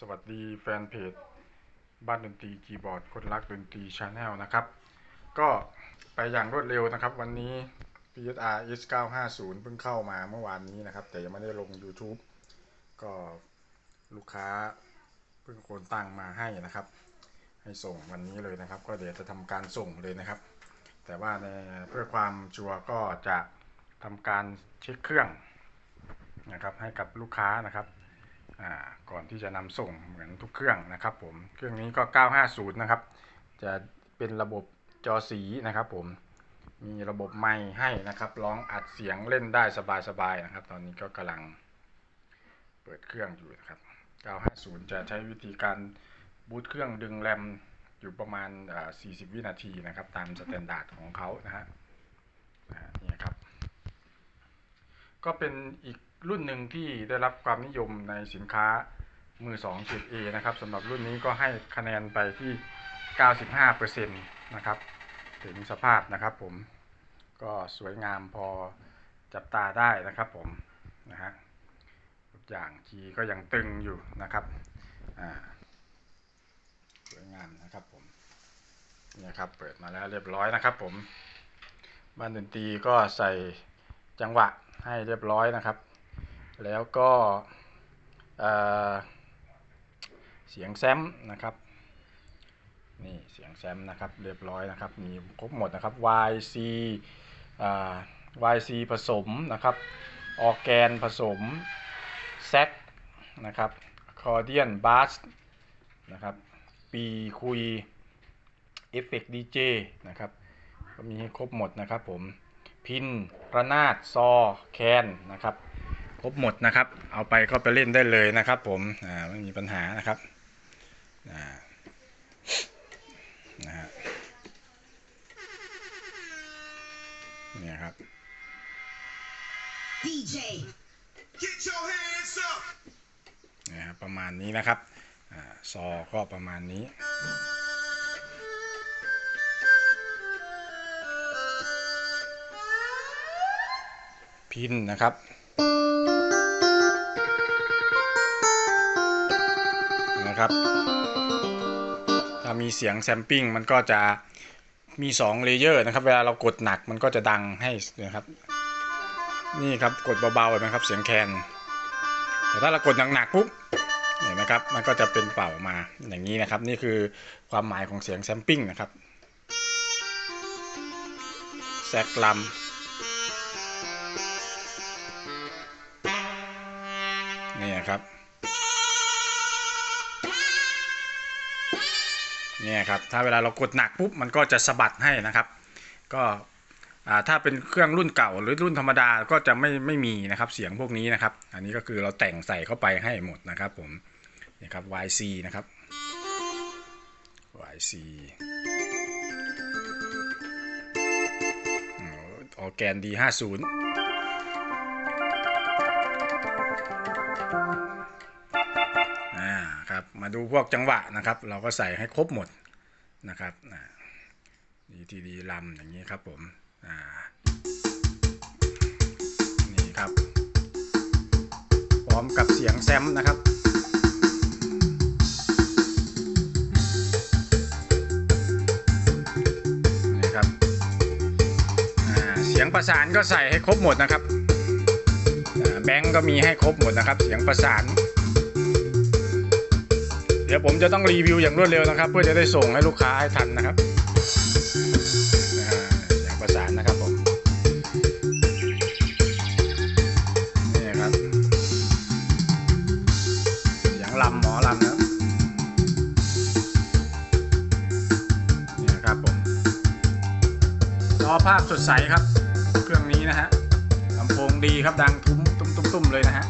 สวัสดีแฟนเพจ บ้านดนตรีคีย์บอร์ดคนรักดนตรีชาแนลนะครับ ก็ไปอย่างรวดเร็วนะครับ วันนี้ PSR S950 เพิ่งเข้ามาเมื่อวานนี้นะครับ แต่ยังไม่ได้ลง YouTube ก็ลูกค้าเพิ่งโอนตั้งมาให้นะครับ ให้ส่งวันนี้เลยนะครับ ก็เดี๋ยวจะทำการส่งเลยนะครับ แต่ว่าเพื่อความชัวร์ก็จะทำการเช็คเครื่องนะครับให้กับลูกค้านะครับ ก่อนที่จะนำส่งเหมือนทุกเครื่องนะครับผม เครื่องนี้ก็ 950 นะครับ จะเป็นระบบจอสีนะครับผม มีระบบไมค์ให้นะครับ ร้องอัดเสียงเล่นได้สบายๆนะครับ ตอนนี้ก็กำลังเปิดเครื่องอยู่นะครับ 950 จะใช้วิธีการบูตเครื่องดึงแรมอยู่ประมาณอ่า40 วินาทีนะครับ ตามสแตนดาร์ดของเขานะฮะนี่ครับ ก็เป็นอีก รุ่นหนึ่งที่ได้รับความนิยมในสินค้ามือ2 7 A นะครับสำหรับรุ่นนี้ก็ให้คะแนนไปที่ 95%นะครับ ถึงสภาพนะครับผม ก็สวยงามพอจับตาได้นะครับผม นะฮะทุกอย่างคีย์ก็ยังตึงอยู่นะครับอ่าสวยงามนะครับผมนี่ครับเปิดมาแล้วเรียบร้อยนะครับผมบ้านดนตรีก็ใส่จังหวะให้เรียบร้อยนะครับ แล้วก็เสียงแซมนะครับนี่เสียงแซมนะครับเรียบร้อยนะครับมีครบหมดนะครับ YC อ่า YC ผสมนะครับออแกนผสมแซกนะครับคอร์เดียนบาสนะครับปีคุยเอฟเฟกต์ดีเจนะครับก็มีให้ครบหมดนะครับผมพินระนาดซอแคนนะครับ รบหมดนะครับ เอาไปก็ไปเล่นได้เลยนะครับ ผมอ่าไม่มีปัญหานะครับอ่านะฮะเนี่ยครับ DJ, Get your hands up. นะฮะประมาณนี้นะครับอ่าซอก็ประมาณนี้พินนะครับ นะครับ ถ้ามีเสียงแซมปิ้งมันก็จะมี2เลเยอร์นะครับ เวลาเรากดหนักมันก็จะดังให้นะครับ นี่ครับกดเบาๆเห็นะครับ เสียงแคนแต่ถ้าเรากดหนักๆปุ๊บเห็นไหมครับมันก็จะเป็นเป่ามาอย่างนี้นะครับ นี่คือความหมายของเสียงแซมปิ้งนะครับแซกลัมนี่ครับ เนี่ยครับถ้าเวลาเรากดหนักปุ๊บมันก็จะสะบัดให้นะครับ ก็ถ้าเป็นเครื่องรุ่นเก่าหรือรุ่นธรรมดาก็จะไม่ไม่มีนะครับเสียงพวกนี้นะครับ อันนี้ก็คือเราแต่งใส่เข้าไปให้หมดนะครับผมนี่ครับ YC นะครับ YC ออแกนดี50 มาดูพวกจังหวะนะครับ เราก็ใส่ให้ครบหมดนะครับอ่าดีทีดีลำอย่างนี้ครับผมนี่ครับ พร้อมกับเสียงแซมนะครับนี่ครับเสียงประสานก็ใส่ให้ครบหมดนะครับแบงก์ก็มีให้ครบหมดนะครับ เสียงประสาน เดี๋ยวผมจะต้องรีวิวอย่างรวดเร็วนะครับ เพื่อจะได้ส่งให้ลูกค้าให้ทันนะครับอย่างประสานนะครับผมนี่ครับเสียงลำหมอลำนะนี่ครับผมจอภาพสดใสครับ เครื่องนี้นะฮะลำโพงดีครับดังทุ้มตุ้มตุ้มตุ้มเลยนะฮะ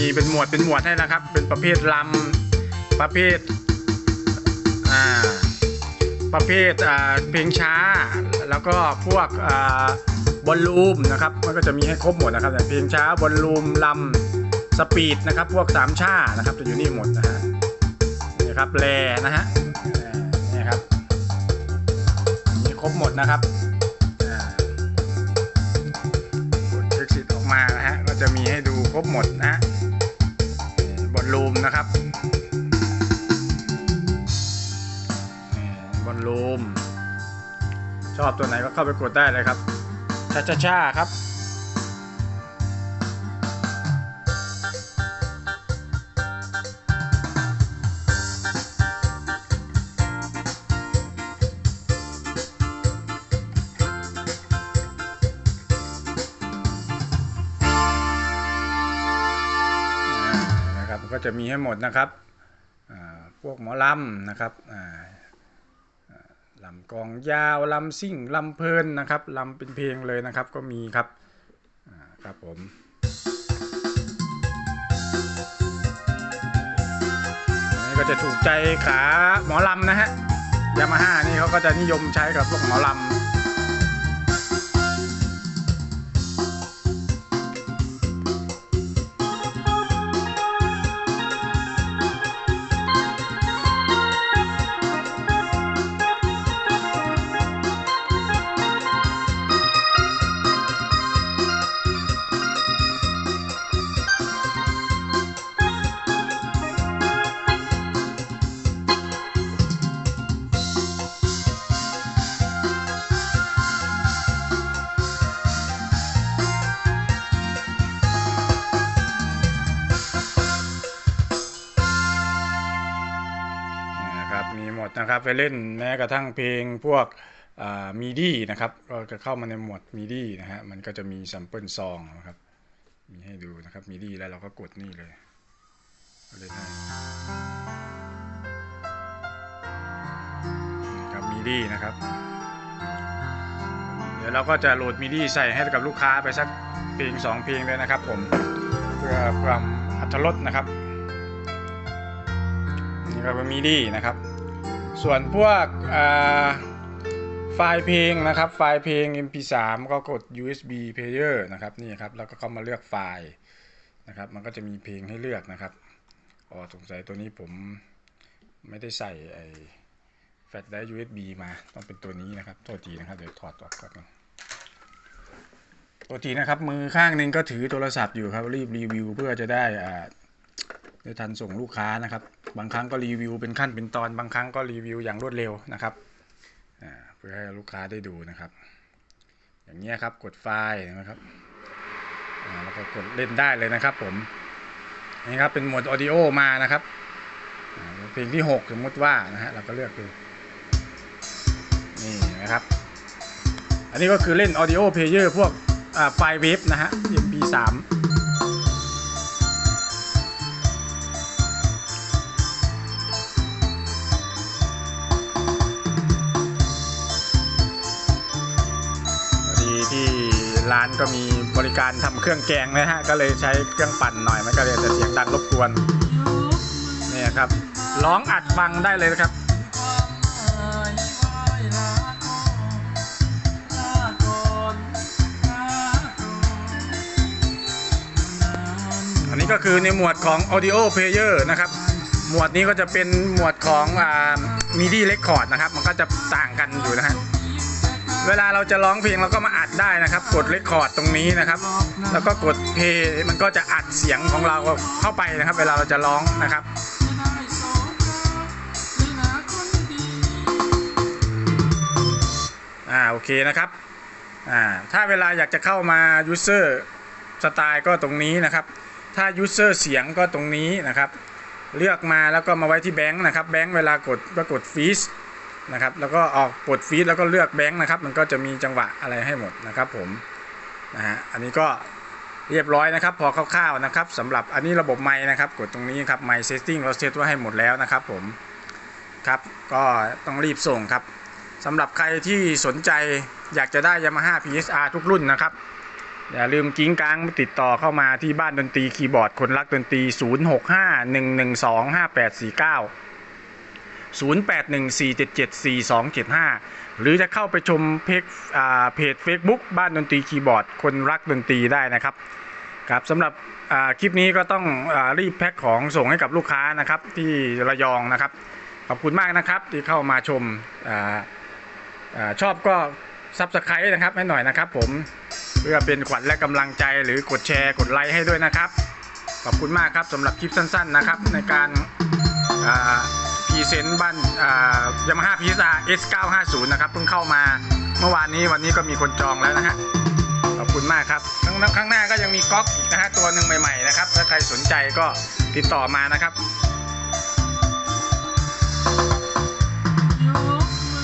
มีเป็นหมวดเป็นหมวดให้นะครับ เป็นประเภทลำประเภทอ่าประเภทอ่าเพลงช้า แล้วก็พวกอ่าบอลลูมนะครับมันก็จะมีให้ครบหมดนะครับแต่เพลงช้าบอลลูมลำสปีดนะครับ พวกสามชานะครับจะอยู่นี่หมดนะฮะนี่ครับแลนะฮะนี่ครับมีครบหมดนะครับอ่ากด exit ออกมานะฮะก็จะมีให้ดูครบหมดนะฮะ ลลู ม นะครับบอลลูม ชอบตัวไหนก็เข้าไปกดได้เลยครับชาชาชาครับ ก็จะมีให้หมดนะครับพวกหมอลำนะครับลำกองยาวลำซิ่งลำเพลินนะครับลำเป็นเพลงเลยนะครับก็มีครับครับผมนนี้ก็จะถูกใจขาหมอลำนะฮะยามาฮ่านี่เขาก็จะนิยมใช้กับพวกหมอลำ นะครับไปเล่นแม้กระทั่งเพลงพวกมีดี้นะครับก็จะเข้ามาในหมวดมีดี้นะฮะมันก็จะมีซัมเปิลซองนะครับมีให้ดูนะครับมีดี้แล้วเราก็กดนี่เลยก็เล่นให้นี่ครับมีดี้นะครับ เดี๋ยวเราก็จะโหลดมีดี้ใส่ให้กับลูกค้าไปสักเพลงสองเพลงเลยนะครับผมเพื่อความอัตรสนะครับนี่ก็เป็นมีดีนะครับ ส่วนพวกไฟล์เพลงนะครับ ไฟล์เพลง mp3 ก็กด usb player นะครับนี่ครับแล้วก็เข้ามาเลือกไฟล์นะครับ มันก็จะมีเพลงให้เลือกนะครับอ๋อสงสัยตัวนี้ผมไม่ได้ใส่ไอแฟลชไดร์ usb มาต้องเป็นตัวนี้นะครับโทษทีนะครับเดี๋ยวถอดออกก่อนตัวทีนะครับ มือข้างหนึ่งก็ถือโทรศัพท์อยู่ครับรีบรีวิวเพื่อจะได้อ่าได้ทันส่งลูกค้านะครับ บางครั้งก็รีวิวเป็นขั้นเป็นตอนบางครั้งก็รีวิวอย่างรวดเร็วนะครับเพื่อให้ลูกค้าได้ดูนะครับ อย่างเงี้ครับกดไฟล์นะครับแล้วก็กดเล่นได้เลยนะครับ ผมนี่ครับเป็นหมวดออดิโอมานะครับเพลงที่ 6 สมมติว่านะฮะเราก็เลือกดูนี่นะครับ อันนี้ก็คือเล่น Audio Player พวกไฟล์เวฟนะฮะ MP3 ร้านก็มีบริการทำเครื่องแกงนะฮะก็เลยใช้เครื่องปั่นหน่อยมันก็เลยจะเสียงดังรบกวนเนี่ยครับร้องอัดฟังได้เลยนะครับอันนี้ก็คือในหมวดของ audio player นะครับ หมวดนี้ก็จะเป็นหมวดของอ่า MIDI record นะครับ มันก็จะต่างกันอยู่นะฮะ เวลาเราจะร้องเพลงเราก็มาอัดได้นะครับ กดเรคคอร์ดตรงนี้นะครับ แล้วก็กดเพย์มันก็จะอัดเสียงของเราเข้าไปนะครับ เวลาเราจะร้องนะครับอ่าโอเคนะครับอ่าถ้าเวลาอยากจะเข้ามา user สไตล์ก็ตรงนี้นะครับ ถ้า user เสียงก็ตรงนี้นะครับ เลือกมาแล้วก็มาไว้ที่แบงค์นะครับแบงค์เวลากดก็กดฟีส นะครับ แล้วก็ออกกดฟีดแล้วก็เลือกแบงค์นะครับ มันก็จะมีจังหวะอะไรให้หมดนะครับผมนะฮะอันนี้ก็เรียบร้อยนะครับ พอคร่าวๆนะครับสำหรับอันนี้ระบบไม้นะครับ กดตรงนี้ครับไมเซตติ้งเราเซตไว้ให้หมดแล้วนะครับผมครับก็ต้องรีบส่งครับสำหรับใครที่สนใจอยากจะได้ Yamaha PSR ทุกรุ่นนะครับ อย่าลืมกิ้งกางติดต่อเข้ามาที่บ้านดนตรีคีย์บอร์ดคนรักดนตรี 0651125849 0814774275 หรือจะเข้าไปชมเพจเพจ Facebook บ้านดนตรีคีย์บอร์ด คนรักดนตรีได้นะครับครับสำหรับคลิปนี้ก็ต้องอรีบแพ็คของส่งให้กับลูกค้านะครับที่ระยองนะครับ ขอบคุณมากนะครับที่เข้ามาชมอาอาชอบก็ซับสไครต์นะครับให้หน่อยนะครับ ผมเพื่อเป็นขวัญและกำลังใจหรือกดแชร์กดไลค์ให้ด้วยนะครับ ขอบคุณมากครับสำหรับคลิปสั้น ๆนะครับ ในการ รีเซนต์บ้านยามาฮ่าพีซา S950 นะครับเพิ่งเข้ามาเมื่อวานนี้วันนี้ก็มีคนจองแล้วนะฮะขอบคุณมากครับข้างข้างหน้าก็ยังมีก๊อกอีกนะฮะตัวหนึ่งใหม่ๆนะครับถ้าใครสนใจก็ติดต่อมานะครับ